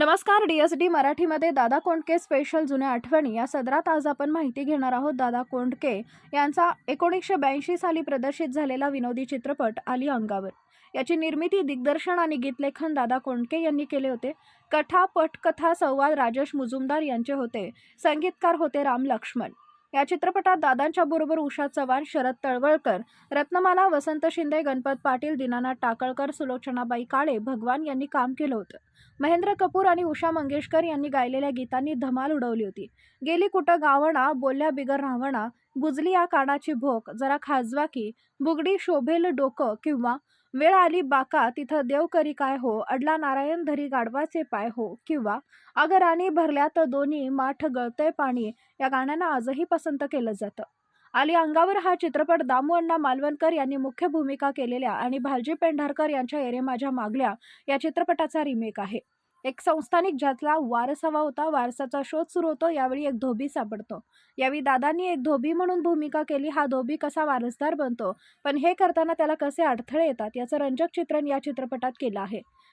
नमस्कार D S D मराठीमध्ये Dada Kondke special जुन्या आठवणी. या सदरात आज आपण माहिती घेणार आहोत दादा कोंडके यांचा एकोणीसशे ब्याऐंशी साली प्रदर्शित झालेला विनोदी चित्रपट आली अंगावर. याची निर्मिती दिग्दर्शन आणि गीतलेखन दादा कोंडके यांनी केले होते. कथा पटकथा संवाद राजेश मुजुमदार यांचे होते. संगीतकार होते राम लक्ष्मण. या चित्रपटात दादांच्या बरोबर उषा चव्हाण शरद तळवळकर रत्नमाला वसंत शिंदे गणपत पाटील दीनानाथ टाकळकर सुलोचनाबाई काळे भगवान यांनी काम केलं होतं. महेंद्र कपूर आणि उषा मंगेशकर यांनी गायलेल्या गीतांनी धमाल उडवली होती. गेली कुठं गावणा बोलल्या बिगर रावणा बुजली या कानाची भोक जरा खाजवा की बुगडी शोभेल डोकं किंवा वेळ आली बाका तिथं देव करी काय हो अडला नारायण धरी गाढवाचे पाय हो किंवा अगराणी भरल्या तर दोन्ही माठ गळतंय पाणी या गाण्यांना आजही पसंत केलं जातं. आली अंगावर हा चित्रपट दामू अण्णा मालवणकर यांनी मुख्य भूमिका केलेल्या आणि भालजी पेंढारकर यांच्या एरे माझ्या मागल्या या चित्रपटाचा रिमेक आहे. एक संस्थानिक ज्यातला वारस हवा होता वारसाचा शोध सुरू होतो यावेळी एक धोबी सापडतो. यावेळी दादांनी एक धोबी म्हणून भूमिका केली हा धोबी कसा वारसदार बनतो? पण हे करताना त्याला कसे अडथळे येतात? याचं रंजक चित्रण या चित्रपटात केलं आहे.